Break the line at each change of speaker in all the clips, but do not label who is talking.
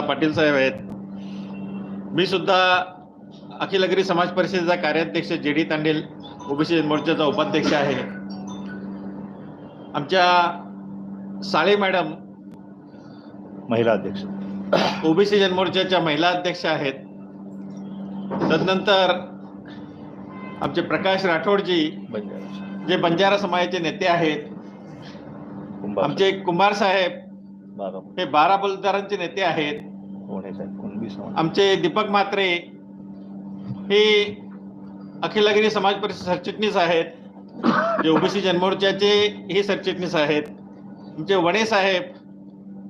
पाटील साहेब आहेत. मी सुद्धा अखिल अग्री समाज परिषदेचा कार्याध्यक्ष जे डी तांडेल ओबीसी मोर्चाचा उपाध्यक्ष आहे. आमच्या साळे मॅडम
महिला अध्यक्ष.
ओबीसी जनमोर्चाच्या महिला अध्यक्ष आहेत. तदनंतर आमचे प्रकाश राठोडजी
बंजारा.
जे बंजारा समाजाचे नेते आहेत. आमचे कुंभार साहेब हे बारा बलुतेदारांचे नेते आहेत. आमचे दीपक म्हात्रे हे अखिल अगिरी समाज परिषद सरचिटणीस आहेत. जे ओबीसी जनमोर्चाचे हे सरचिटणीस आहेत. आमचे वणे साहेब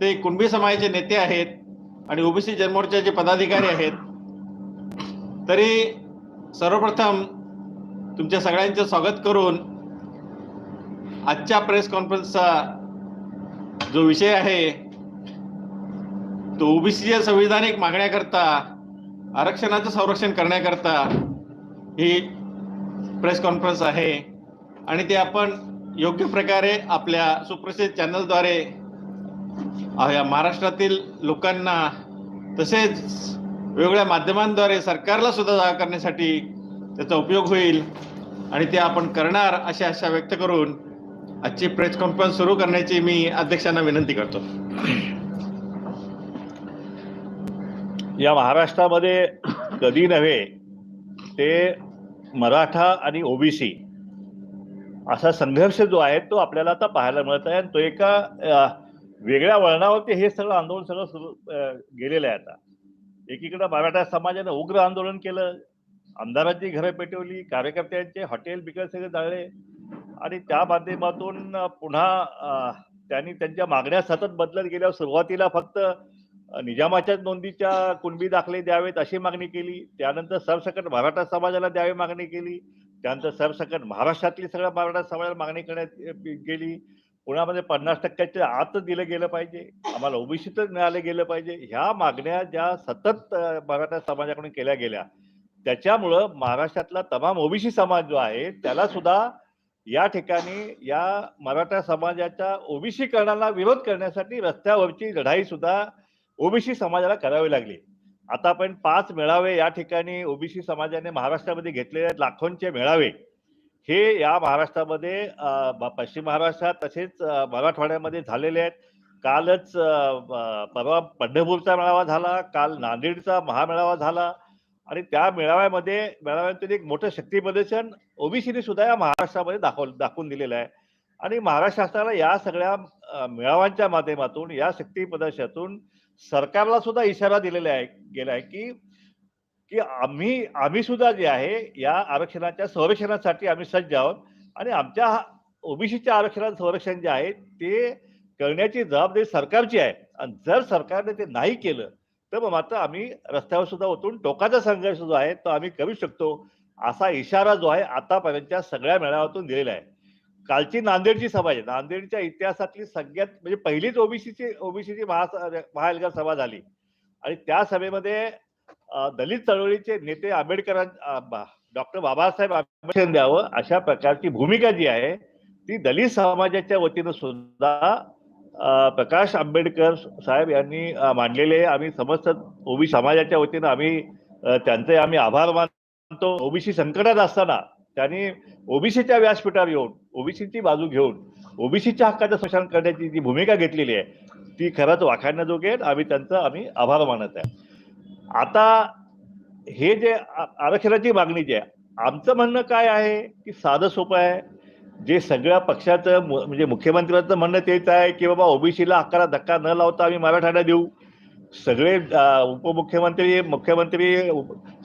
ते कुणबी समाजाचे नेते आहेत आणि ओबीसी जनमोर्चाचे पदाधिकारी आहेत. तरी सर्वप्रथम तुमच्या सगळ्यांचे स्वागत करून आजच्या प्रेस कॉन्फरन्सचा जो विषय आहे तो ओबीसीच्या संविधानिक मागण्याकरता आरक्षणाचं संरक्षण करण्याकरता ही प्रेस कॉन्फरन्स आहे. आणि ते आपण योग्य प्रकारे आपल्या सुप्रसिद्ध चॅनलद्वारे या महाराष्ट्रातील लोकांना तसेच वेगवेगळ्या माध्यमांद्वारे सरकारला सुद्धा जागा करण्यासाठी त्याचा उपयोग होईल. आणि ते आपण करणार अशी आशा व्यक्त करून आजची प्रेस कॉन्फरन्स सुरू करण्याची मी अध्यक्षांना विनंती करतो.
या महाराष्ट्रामध्ये कधी नव्हे ते मराठा आणि ओबीसी असा संघर्ष जो आहे तो आपल्याला आता पाहायला मिळत आहे. आणि तो एका वेगळ्या वळणावरती हे सगळं आंदोलन सगळं सुरू गेलेलं आहे आता. एकीकडे मराठा समाजाने उग्र आंदोलन केलं आमदारांची घरं पेटवली कार्यकर्त्यांचे हॉटेल बिकट सगळे जाळले आणि त्या माध्यमातून पुन्हा त्यांनी त्यांच्या मागण्या सतत बदलत गेल्यावर सुरुवातीला फक्त निजामाच्याच नोंदीच्या कुणबी दाखले द्यावेत अशी मागणी केली. त्यानंतर सरसकट मराठा समाजाला द्यावी मागणी केली. त्यानंतर सरसकट महाराष्ट्रातली सगळ्या मराठा समाजाला मागणी करण्यात गेली पुण्यामध्ये पन्नास टक्क्याच्या आत दिलं गेलं पाहिजे. आम्हाला ओबीसीतच मिळालं गेलं पाहिजे. ह्या मागण्या ज्या सतत मराठा समाजाकडून केल्या गेल्या त्याच्यामुळं महाराष्ट्रातला तमाम ओबीसी समाज जो आहे त्याला सुद्धा या ठिकाणी या मराठा समाजाच्या ओबीसीकरणाला विरोध करण्यासाठी रस्त्यावरची लढाई सुद्धा ओबीसी समाजाला करावी लागली. आता पण पाच मेळावे या ठिकाणी ओबीसी समाजाने महाराष्ट्रामध्ये घेतलेले आहेत. लाखोंचे मेळावे. हे या महाराष्ट्रामध्ये पश्चिम महाराष्ट्रात तसेच मराठवाड्यामध्ये झालेले आहेत. कालच परवा पंढरपूरचा मेळावा झाला. काल नांदेडचा महामेळावा झाला. आणि त्या मेळाव्यामध्ये मेळाव्यातून एक मोठं शक्ती प्रदर्शन ओबीसीने सुद्धा या महाराष्ट्रामध्ये दाखव दाखवून दिलेलं आहे. आणि महाराष्ट्र शासनाला या सगळ्या मेळाव्यांच्या माध्यमातून या शक्ती प्रदर्शनातून सरकारला सुद्धा इशारा दिलेला आहे गेला आहे की की आम्ही आम्ही सुद्धा जे आहे या आरक्षणाच्या संरक्षणासाठी आम्ही सज्ज आहोत. आणि आमच्या ओबीसीच्या आरक्षणाचं संरक्षण जे आहे ते करण्याची जबाबदारी सरकारची आहे. आणि जर सरकारने ते नाही केलं तर मग मात्र आम्ही रस्त्यावर सुद्धा उतरून टोकाचा संघर्ष जो आहे तो आम्ही करू शकतो असा इशारा जो आहे आतापर्यंतच्या सगळ्या मेळाव्यातून दिलेला आहे. कालची नांदेडची सभा आहे. नांदेडच्या इतिहासातली सगळ्यात म्हणजे पहिलीच ओबीसीची ओबीसीची महा महाएल्गार सभा झाली. आणि त्या सभेमध्ये दलित चळवळीचे नेते आंबेडकर डॉक्टर बाबासाहेब आंबेडकर द्यावं अशा प्रकारची भूमिका जी आहे ती दलित समाजाच्या वतीनं सुद्धा प्रकाश आंबेडकर साहेब यांनी मांडलेले आहे. आम्ही समस्त ओबी समाजाच्या वतीनं आम्ही त्यांचे आम्ही आभार मानतो ओबीसी संकटात असताना त्यांनी ओबीसीच्या व्यासपीठावर येऊन ओबीसीची बाजू घेऊन ओबीसीच्या हक्काचं संरक्षण करण्याची जी भूमिका घेतलेली आहे ती खरंच वाखाणण्याजोगे आहे. आम्ही त्यांचं आम्ही आभार मानत आहे आता हे जे आ- आरक्षणाची मागणी जी आहे आमचं म्हणणं काय आहे की साधं सोपं आहे जे सगळ्या पक्षाचं म्हणजे मुख्यमंत्र्यांचं म्हणणं तेच आहे की बाबा ओबीसीला हक्काला धक्का न लावता आम्ही मराठ्यांना देऊ. सगळे उपमुख्यमंत्री मुख्यमंत्री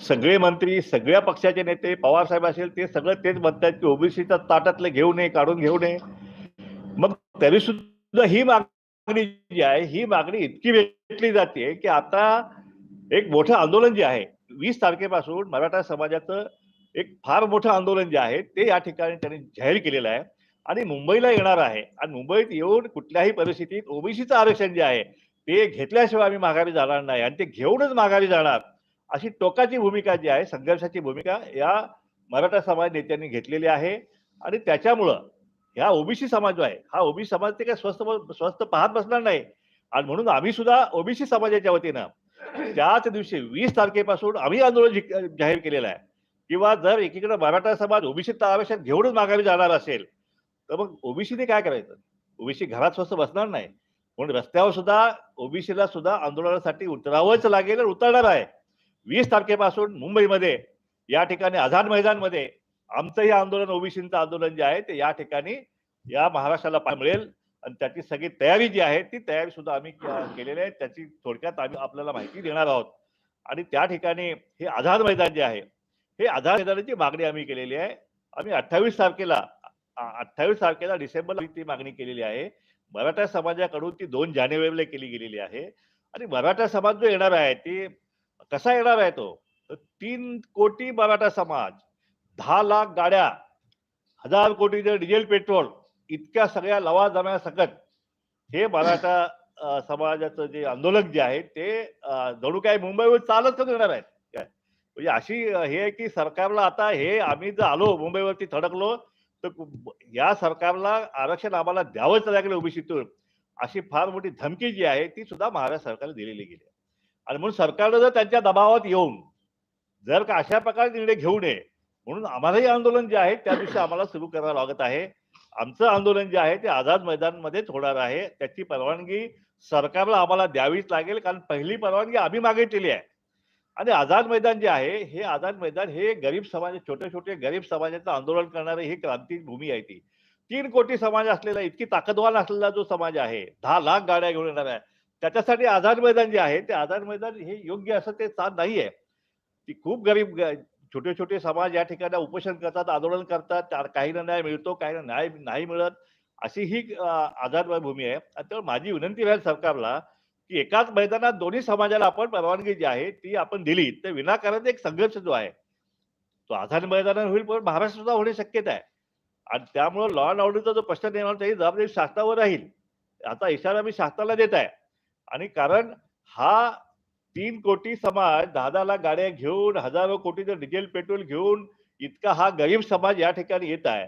सगळे मंत्री सगळ्या पक्षाचे नेते पवार साहेब असेल ते सगळं तेच म्हणतात की ओबीसीच्या ताटातलं घेऊ नये काढून घेऊ नये. मग तरी सुद्धा ही मागणी जी आहे ही मागणी इतकी भेटली जाते की आता एक मोठं आंदोलन जे आहे वीस तारखेपासून मराठा समाजाचं एक फार मोठं आंदोलन जे आहे ते या ठिकाणी त्यांनी जाहीर केलेलं आहे. आणि मुंबईला येणार आहे. आणि मुंबईत येऊन कुठल्याही परिस्थितीत ओबीसीचं आरक्षण जे आहे ते घेतल्याशिवाय आम्ही माघारी जाणार नाही. आणि ते घेऊनच माघारी जाणार. अशी टोकाची भूमिका जी आहे संघर्षाची भूमिका या मराठा समाज नेत्यांनी घेतलेली आहे. आणि त्याच्यामुळं ह्या ओबीसी समाज जो आहे हा ओबीसी समाज ते काय स्वस्त स्वस्त पाहत बसणार नाही. आणि म्हणून आम्ही सुद्धा ओबीसी समाजाच्या वतीनं त्याच दिवशी वीस तारखेपासून आम्ही आंदोलन जाहीर केलेलं आहे. किंवा जर एकीकडे मराठा समाज ओबीसी आरक्षण घेऊनच माघारी जाणार असेल तर मग ओबीसीने काय करायचं? ओबीसी घरात स्वस्त बसणार नाही. म्हणून रस्त्यावर सुद्धा ओबीसीला सुद्धा आंदोलनासाठी उतरावंच लागेल उतरणार आहे. वीस तारखेपासून मुंबईमध्ये या ठिकाणी आझाद मैदानमध्ये आमचं हे आंदोलन ओबीसीचं आंदोलन जे आहे ते या ठिकाणी या महाराष्ट्राला पाय मिळेल. आणि त्याची सगळी तयारी जी आहे ती तयारी सुद्धा आम्ही केलेली आहे. त्याची थोडक्यात आम्ही आपल्याला माहिती देणार आहोत. आणि त्या ठिकाणी हे आझाद मैदान जे आहे हे आधार मैदानाची मागणी आम्ही केलेली आहे. आम्ही अठ्ठावीस तारखेला अठ्ठावीस तारखेला डिसेंबरला ती मागणी केलेली आहे. मराठा समाजाकडून ती दोन जानेवारीला केली गेलेली आहे. आणि मराठा समाज जो येणार आहे ती कसा येणार आहे तो? तीन कोटी मराठा समाज दहा लाख गाड्या हजार कोटीचं डिझेल पेट्रोल इतक्या सगळ्या लवा सकट हे मराठा समाजाचं जे आंदोलक जे आहे ते जणू काय मुंबईवर चालत येणार आहेत. म्हणजे अशी हे आहे की सरकारला आता हे आम्ही जर आलो मुंबईवरती थडकलो तर या सरकारला आरक्षण आम्हाला द्यावंच लागेल ओबीसीतून अशी फार मोठी धमकी जी आहे ती सुद्धा महाराष्ट्र सरकारने दिलेली गेली आहे. आणि म्हणून सरकारनं जर त्यांच्या दबावात येऊन जर का अशा प्रकारे निर्णय घेऊ नये म्हणून आम्हालाही आंदोलन जे आहे त्या दिवशी आम्हाला सुरू करावं लागत आहे. आमचं आंदोलन जे आहे ते आझाद मैदानमध्येच होणार आहे. त्याची परवानगी सरकारला आम्हाला द्यावीच लागेल कारण पहिली परवानगी आम्ही मागितलेली आहे. आणि आझाद मैदान जे आहे हे आझाद मैदान हे गरीब समाज छोटे छोटे गरीब समाजाचं आंदोलन करणारे ही क्रांती भूमी आहे ती. तीन कोटी समाज असलेला इतकी ताकदवान असलेला जो समाज आहे दहा लाख गाड्या घेऊन येणार आहे. त्याच्यासाठी आझाद मैदान जे आहे ते आझाद मैदान हे योग्य असं ते स्थान नाही आहे ती खूप गरीब छोटे छोटे समाज या ठिकाणी उपोषण करतात आंदोलन करतात त्या- काहींना न्याय मिळतो काहींना न्याय नाही मिळत अशी ही आझाद भूमी आहे. आणि त्यामुळे माझी विनंती राहील सरकारला की एकाच मैदानात दोन्ही समाजाला आपण परवानगी जी आहे ती आपण दिली तर विनाकारण एक संघर्ष जो आहे तो आझाद मैदानावर होईल पण महाराष्ट्र सुद्धा होणे शक्यता आहे. आणि त्यामुळे लॉ अँड ऑर्डरचा जो प्रश्न निर्माण त्याची जबाबदारी शासनावर राहील. आता इशारा मी शासनाला देत आहे. आणि कारण हा तीन कोटी समाज दहा दहा लाख गाड्या घेऊन हजारो कोटीचं डिझेल पेट्रोल घेऊन इतका हा गरीब समाज या ठिकाणी येत आहे.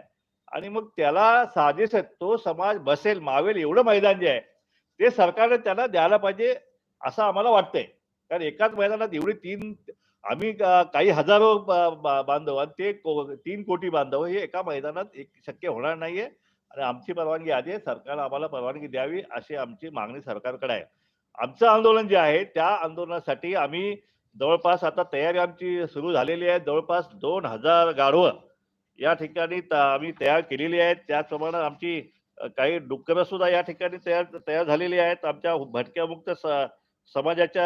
आणि मग त्याला साजेस तो समाज बसेल मावेल एवढं मैदान जे आहे ते सरकारने त्यांना द्यायला पाहिजे असं आम्हाला वाटतंय. कारण एकाच मैदानात एवढी तीन आम्ही काही हजारो बा- बांधव आणि ते को- तीन कोटी बांधव हे एका मैदानात एक शक्य होणार नाहीये. आणि आमची परवानगी आधी आहे सरकारला आम्हाला परवानगी द्यावी अशी आमची मागणी सरकारकडे आहे. आमचं आंदोलन जे आहे त्या आंदोलनासाठी आम्ही जवळपास आता तयारी आमची सुरू झालेली आहे. जवळपास दोन हजार गाढवं या ठिकाणी त- आम्ही तयार केलेली आहेत. त्याचप्रमाणे आमची काही डुक्करं सुद्धा या ठिकाणी तयार तयार झालेली आहेत. आमच्या भटक्या मुक्त स- समाजाच्या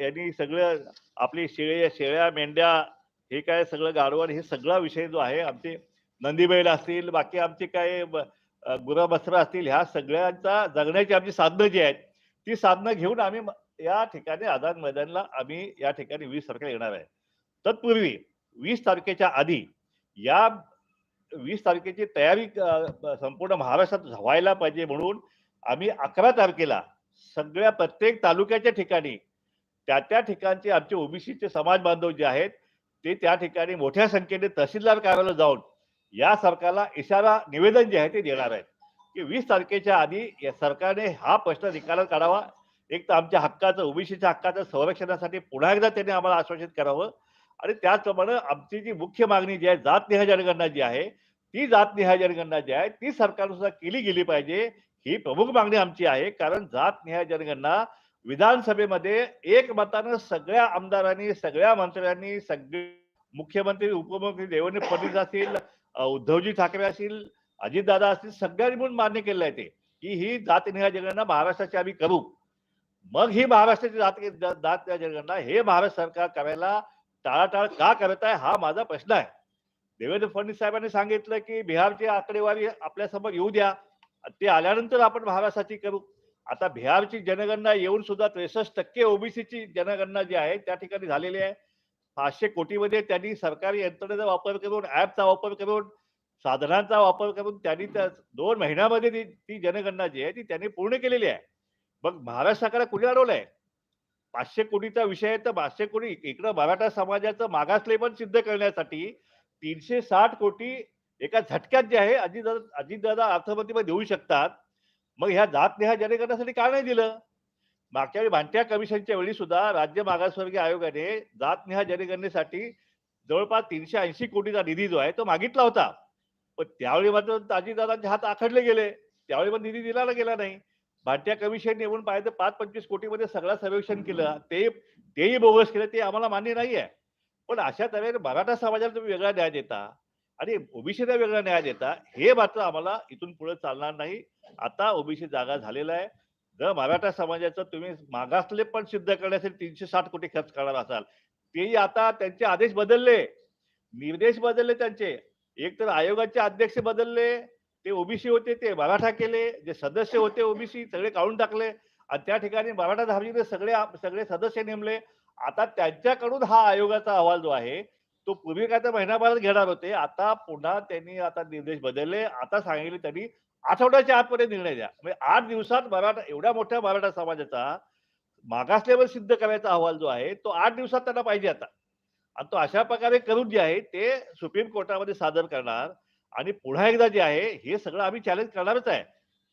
यांनी सगळं आपली शेळ्या शेळ्या मेंढ्या हे काय सगळं गाडवण हे सगळा विषय जो आहे आमचे नंदीबैल असतील बाकी आमचे काय गुरं असतील ह्या सगळ्यांचा जगण्याची आमची साधनं जी आहेत ती साधनं घेऊन आम्ही या ठिकाणी आझाद मैदानला आम्ही या ठिकाणी वीस तारखेला येणार आहे. तत्पूर्वी वीस तारखेच्या आधी या वीस तारखेची तयारी संपूर्ण महाराष्ट्रात व्हायला पाहिजे म्हणून आम्ही अकरा तारखेला सगळ्या प्रत्येक तालुक्याच्या ठिकाणी त्या त्या ठिकाणचे आमचे ओबीसीचे समाज बांधव जे आहेत ते त्या ठिकाणी मोठ्या संख्येने तहसीलदार कार्यालयाला जाऊन या सरकारला इशारा निवेदन जे आहे ते देणार आहेत. की वीस तारखेच्या आधी या सरकारने हा प्रश्न निकालात काढावा. एक तर आमच्या हक्काचं ओबीसीच्या हक्काचं संरक्षणासाठी पुन्हा एकदा त्यांनी आम्हाला आश्वासित करावं. आणि त्याचप्रमाणे आमची जी मुख्य मागणी जी आहे जातनिहाय जनगणना जी आहे ती जातनिहाय जनगणना जी आहे ती सरकारनुसार सुद्धा केली गेली पाहिजे. ही प्रमुख मागणी आमची आहे कारण जातनिहाय जनगणना विधानसभेमध्ये एक मतानं सगळ्या आमदारांनी सगळ्या मंत्र्यांनी सगळे मुख्यमंत्री उपमुख्यमंत्री देवेंद्र फडणवीस असतील उद्धवजी ठाकरे असतील अजितदादा असतील सगळ्यांनी म्हणून मान्य केलं आहे ते की ही जातनिहाय जनगणना महाराष्ट्राची आम्ही करू. मग ही महाराष्ट्राची जात जात जनगणना हे महाराष्ट्र सरकार करायला टाळाटाळ का करत आहे हा माझा प्रश्न आहे. देवेंद्र फडणवीस साहेबांनी सांगितलं की बिहारची आकडेवारी आपल्यासमोर येऊ द्या. ते आल्यानंतर आपण महाराष्ट्राची करू. आता बिहारची जनगणना येऊन सुद्धा त्रेसष्ट टक्के ओबीसीची जनगणना जी आहे त्या ठिकाणी झालेली आहे. पाचशे कोटीमध्ये त्यांनी सरकारी यंत्रणेचा वापर करून ऍपचा वापर करून साधनांचा वापर करून त्यांनी त्या दोन महिन्यामध्ये ती ती जनगणना जी आहे ती त्यांनी पूर्ण केलेली आहे. मग महाराष्ट्र सरकारला कुणी अडवलंय? पाचशे कोटीचा विषय आहे तर पाचशे कोटी इकडं मराठा समाजाचं मागासले पण सिद्ध करण्यासाठी तीनशे साठ कोटी एका झटक्यात जे आहे अजितदादा अजितदादा अर्थमंत्रीमध्ये देऊ शकतात. मग ह्या जात नेहा जनगणनासाठी का नाही दिलं? मागच्या वेळी भांट्या कमिशनच्या वेळी सुद्धा राज्य मागासवर्गीय आयोगाने जातनिहाय जनगणनेसाठी जवळपास तीनशे ऐंशी कोटीचा निधी जो आहे तो मागितला होता. पण त्यावेळी मात्र अजितदादांचे हात आखडले गेले. त्यावेळी पण निधी दिला गेला नाही. भारतीय कमिशन येऊन पाहिजे पाच पंचवीस कोटीमध्ये सगळं सर्वेक्षण केलं ते तेही बोगस केलं ते आम्हाला मान्य नाही आहे पण अशा तऱ्हेने मराठा समाजाला तुम्ही वेगळा न्याय देता आणि ओबीसीला वेगळा न्याय देता हे मात्र आम्हाला इथून पुढे चालणार नाही. आता ओबीसी जागा झालेला आहे. जर मराठा समाजाचं तुम्ही मागासले पण सिद्ध करण्यासाठी तीनशे साठ कोटी खर्च करणार असाल तेही आता त्यांचे आदेश बदलले. निर्देश बदलले त्यांचे. एक तर आयोगाचे अध्यक्ष बदलले. ते ओबीसी होते ते मराठा केले जे सदस्य होते ओबीसी सगळे काढून टाकले. आणि त्या ठिकाणी मराठा धार्मिक सगळे सगळे सदस्य नेमले. आता त्यांच्याकडून हा आयोगाचा अहवाल जो आहे तो पूर्वी काय तर महिनाभरात घेणार होते. आता पुन्हा त्यांनी आता निर्देश बदलले. आता सांगितले त्यांनी आठवड्याच्या आतमध्ये निर्णय द्या. म्हणजे आठ दिवसात मराठा एवढ्या मोठ्या मराठा समाजाचा मागासलेवर सिद्ध करायचा अहवाल जो आहे तो आठ दिवसात त्यांना पाहिजे आता. आणि तो अशा प्रकारे करून जे आहे ते सुप्रीम कोर्टामध्ये सादर करणार. आणि पुन्हा एकदा जे आहे हे सगळं आम्ही चॅलेंज करणारच आहे.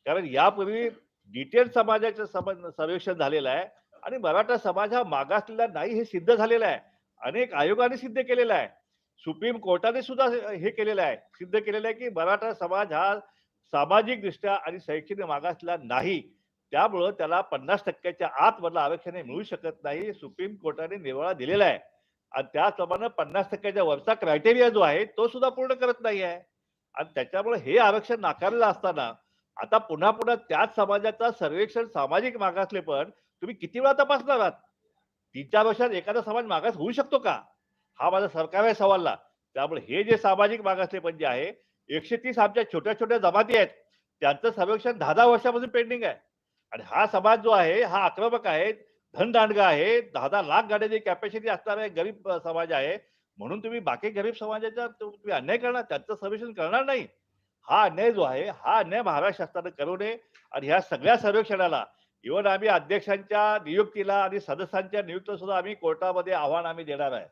कारण यापूर्वी डिटेल समाजाचं सम- सर्वेक्षण झालेलं आहे आणि मराठा समाज हा मागासलेला नाही हे सिद्ध झालेलं आहे. अनेक आयोगाने सिद्ध केलेलं आहे. सुप्रीम कोर्टाने सुद्धा हे केलेलं आहे. सिद्ध केलेलं आहे की मराठा समाज हा सामाजिक दृष्ट्या आणि शैक्षणिक मागासलेला नाही. त्यामुळं त्याला पन्नास टक्क्याच्या आतमधला आरक्षण मिळू शकत नाही सुप्रीम कोर्टाने निर्वाळा दिलेला आहे. आणि त्याचप्रमाणे पन्नास टक्क्याच्या वरचा क्रायटेरिया जो आहे तो सुद्धा पूर्ण करत नाही आहे. आणि त्याच्यामुळे हे आरक्षण नाकारलेलं असताना आता पुन्हा पुन्हा त्याच समाजाचा सर्वेक्षण सामाजिक मागासले पण तुम्ही किती वेळा तपासणार आहात? तीन चार वर्षात एखादा समाज मागास होऊ शकतो का? हा माझा सरकार आहे. सवालला त्यामुळे हे जे सामाजिक मागासले पण जे आहे एकशे तीस आमच्या छोट्या छोट्या जमाती आहेत. त्यांचं सर्वेक्षण दहा दहा वर्षापासून पेंडिंग आहे. आणि हा समाज जो आहे हा आक्रमक आहे धनदांडगा आहे दहा दहा लाख गाड्याची कॅपॅसिटी असणारा गरीब समाज आहे. म्हणून तुम्ही बाकी गरीब समाजाचा तुम्ही अन्याय करणार त्यांचं सर्वेक्षण करणार नाही. हा अन्याय जो आहे हा अन्याय महाराष्ट्र शासनानं करू नये आणि ह्या सगळ्या सर्वेक्षणाला इव्हन आम्ही अध्यक्षांच्या नियुक्तीला आणि सदस्यांच्या नियुक्तीला सुद्धा आम्ही कोर्टामध्ये आव्हान आम्ही देणार आहे.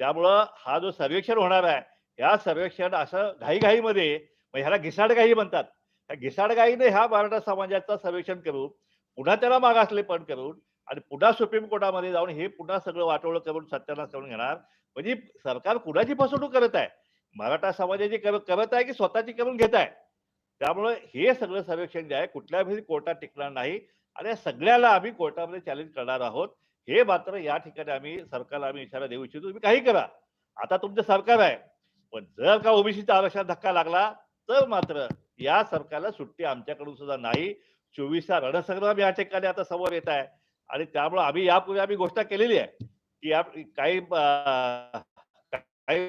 त्यामुळं हा जो सर्वेक्षण होणार आहे ह्या सर्वेक्षण असं घाईघाईमध्ये मग ह्याला घिसाडघाई म्हणतात. त्या घिसाडघाईने ह्या मराठा समाजाचं सर्वेक्षण करून पुन्हा त्याला मागासले पण करून आणि पुन्हा सुप्रीम कोर्टामध्ये जाऊन हे पुन्हा सगळं वाटोळं करून सत्यानाश करून घेणार. म्हणजे सरकार कुणाची फसवणूक करत आहे? मराठा समाजाची कर- करत आहे की स्वतःची करून घेत आहे? त्यामुळे हे सगळं सर्वेक्षण जे आहे कुठल्याही कोर्टात टिकणार नाही आणि सगळ्याला आम्ही कोर्टामध्ये चॅलेंज करणार आहोत. हे मात्र या ठिकाणी आम्ही सरकारला आम्ही इशारा देऊ इच्छितो तुम्ही काही करा. आता तुमचं सरकार आहे. पण जर का ओबीसीचा आरक्षण धक्का लागला तर मात्र या सरकारला सुट्टी आमच्याकडून सुद्धा नाही. चोवीसचा रणसंग्राम या ठिकाणी आता समोर येत आहे. आणि त्यामुळे आम्ही यापूर्वी आम्ही घोषणा केलेली आहे. की काही काही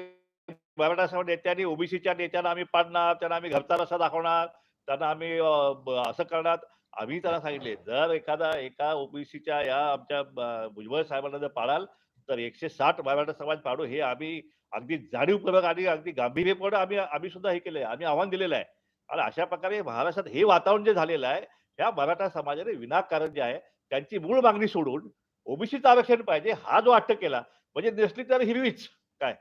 मराठा नेत्यांनी ओबीसीच्या नेत्यांना आम्ही पाडणार त्यांना आम्ही घरचा रस्ता दाखवणार त्यांना आम्ही असं करणार. आम्ही त्यांना सांगितले जर एखादा एका ओबीसीच्या या आमच्या भुजबळ साहेबांना जर पाडाल तर एकशे साठ मराठा समाज पाडू हे आम्ही अगदी जाणीवपूर्वक आणि अगदी गांभीर्यपूर्ण आम्ही आम्ही सुद्धा हे केलंय आम्ही आव्हान दिलेलं आहे. आणि अशा प्रकारे महाराष्ट्रात हे वातावरण जे झालेलं आहे ह्या मराठा समाजाने विनाकारण जे आहे त्यांची मूळ मागणी सोडून ओबीसीचं आरक्षण पाहिजे हा जो अटक केला म्हणजे नेसली तर हिरवीच. काय?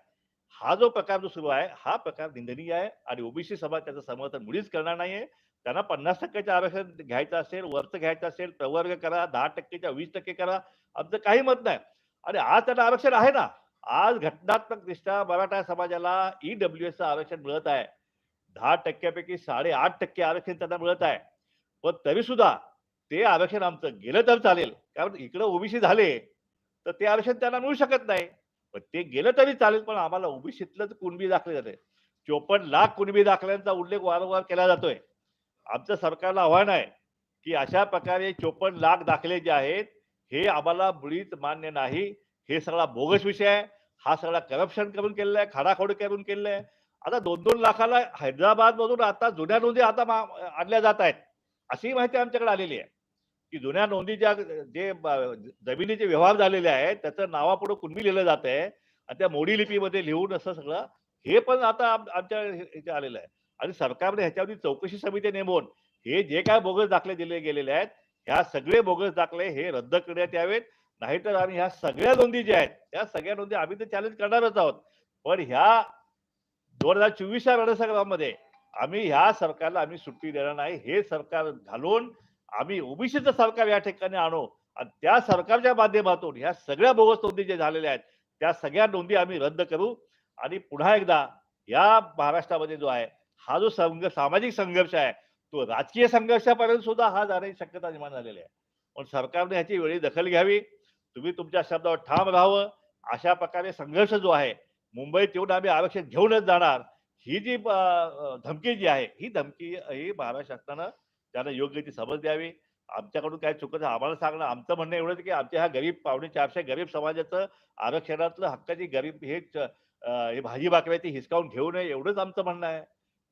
हा जो प्रकार जो सुरू आहे हा प्रकार निंदनीय आहे आणि ओबीसी समाज त्याचं समर्थन मुळीच करणार नाहीये. त्यांना पन्नास टक्क्याचं आरक्षण घ्यायचं असेल वरचं घ्यायचं असेल प्रवर्ग करा दहा टक्केच्या वीस टक्के करा आमचं काही मत नाही. आणि आज त्यांना आरक्षण आहे ना? आज घटनात्मक दृष्ट्या मराठा समाजाला ईडब्ल्यू एसचं आरक्षण मिळत आहे. दहा टक्क्यापैकी साडेआठ टक्के आरक्षण त्यांना मिळत आहे. पण तरी सुद्धा ते आरक्षण आमचं गेलं तर चालेल. कारण इकडं ओबीसी झाले तर ते आरक्षण त्यांना मिळू शकत नाही. पण ते गेलं तरी चालेल पण आम्हाला ओबीसीतलंच कुणबी दाखले जाते चोपन्न लाख कुणबी दाखल्यांचा उल्लेख वारंवार केला जातोय. आमचं सरकारला आव्हान आहे की अशा प्रकारे चोपन्न लाख दाखले जे आहेत हे आम्हाला मुळीच मान्य नाही. हे सगळा बोगस विषय आहे. हा सगळा करप्शन करून केलेला आहे खाडाखोड करून केलेला आहे. आता दोन दोन लाखाला हैदराबाद मधून आता जुन्या नोंदी आता आणल्या जात आहेत. अशी माहिती आमच्याकडे आलेली आहे. की जुन्या नोंदी ज्या जे जमिनीचे व्यवहार झालेले आहेत त्याचं नावापुढे कुणबी लिहिलं जात आहे. आणि त्या मोडी लिपीमध्ये लिहून असं सगळं हे पण आता आमच्या ह्याच्या आलेलं आहे. आणि सरकारने ह्याच्यावरती चौकशी समिती नेमून हे जे काय बोगस दाखले दिले गेलेले आहेत ह्या सगळे बोगस दाखले हे रद्द करण्यात यावेत. नाहीतर आम्ही ह्या सगळ्या नोंदी ज्या आहेत त्या सगळ्या नोंदी आम्ही तर चॅलेंज करणारच आहोत. पण ह्या दोन हजार चोवीसच्या रणसंग्रामध्ये आम्ही ह्या सरकारला आम्ही सुट्टी देणार नाही. हे सरकार घालून आम्ही ओबीसीचं सरकार या ठिकाणी आणू आणि त्या सरकारच्या माध्यमातून ह्या सगळ्या बोगस नोंदी जे झालेल्या आहेत त्या सगळ्या नोंदी आम्ही रद्द करू आणि पुन्हा एकदा या महाराष्ट्रामध्ये जो आहे हा जो संघ सामाजिक संघर्ष आहे तो राजकीय संघर्षापर्यंत सुद्धा हा जाण्याची शक्यता निर्माण झालेली आहे. पण सरकारने ह्याची वेळी दखल घ्यावी तुम्ही तुमच्या शब्दावर ठाम राहावं अशा प्रकारे संघर्ष जो आहे मुंबईत येऊन आम्ही आरक्षण घेऊनच जाणार ही जी धमकी जी आहे ही धमकी ही महाराष्ट्र शासनानं त्यांना योग्य ती समज द्यावी. आमच्याकडून काय चुकत आम्हाला सांगणं आमचं म्हणणं एवढंच की आमच्या ह्या गरीब पावणे चारशे गरीब समाजाचं आरक्षणातलं हक्काची गरीब हे हे भाजी भाकऱ्याची हिसकावून घेऊ नये एवढंच आमचं म्हणणं आहे.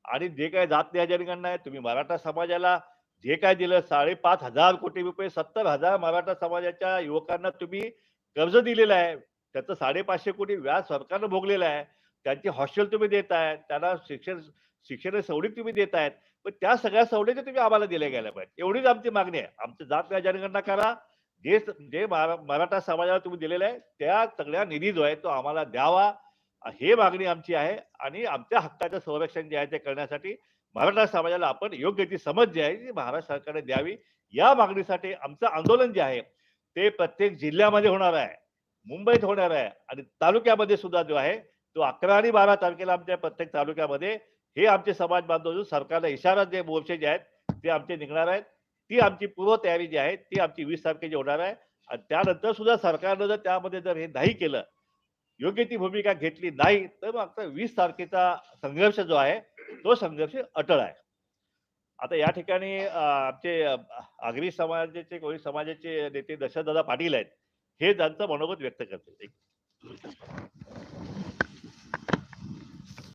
आणि जे काय जात न्यायाधिकरण आहे तुम्ही मराठा समाजाला जे काय दिलं साडेपाच हजार कोटी रुपये सत्तर हजार मराठा समाजाच्या युवकांना तुम्ही कर्ज दिलेलं आहे. त्याचं साडेपाचशे कोटी व्याज सरकारनं भोगलेलं आहे. त्यांची हॉस्टेल तुम्ही देत आहे त्यांना शिक्षण शिक्षण सवलत तुम्ही देत आहेत पण त्या सगळ्या सवलती तुम्ही आम्हाला दिल्या गेल्या पाहिजे एवढीच आमची मागणी आहे. आमचं जात न्याय जनगणना करा. जे जे मराठा समाजाला तुम्ही दिलेलं आहे त्या सगळ्या निधी जो आहे तो आम्हाला द्यावा. हे मागणी आमची आहे आणि आमच्या हक्काचं संरक्षण जे आहे ते करण्यासाठी मराठा समाजाला आपण योग्य ती समज जी आहे ती महाराष्ट्र सरकारने द्यावी. या मागणीसाठी आमचं आंदोलन जे आहे ते प्रत्येक जिल्ह्यामध्ये होणार आहे. मुंबईत होणार आहे आणि तालुक्यामध्ये सुद्धा जो आहे तो अकरा आणि बारा तारखेला आमच्या प्रत्येक तालुक्यामध्ये हे आमचे समाज बांधव सरकारला इशारा जे मोर्चे जे आहेत ते आमचे निघणार आहेत. ती आमची पूर्व तयारी जी आहे ती आमची वीस तारखेची होणार आहे. आणि त्यानंतर सुद्धा सरकारनं जर त्यामध्ये जर हे नाही केलं योग्य ती भूमिका घेतली नाही तर मग आता वीस तारखेचा संघर्ष जो आहे तो संघर्ष अटळ आहे. आता या ठिकाणी आमचे आगरी समाजाचे कोळी समाजाचे नेते दशरथदादा पाटील आहेत हे त्यांचं मनोगत व्यक्त करते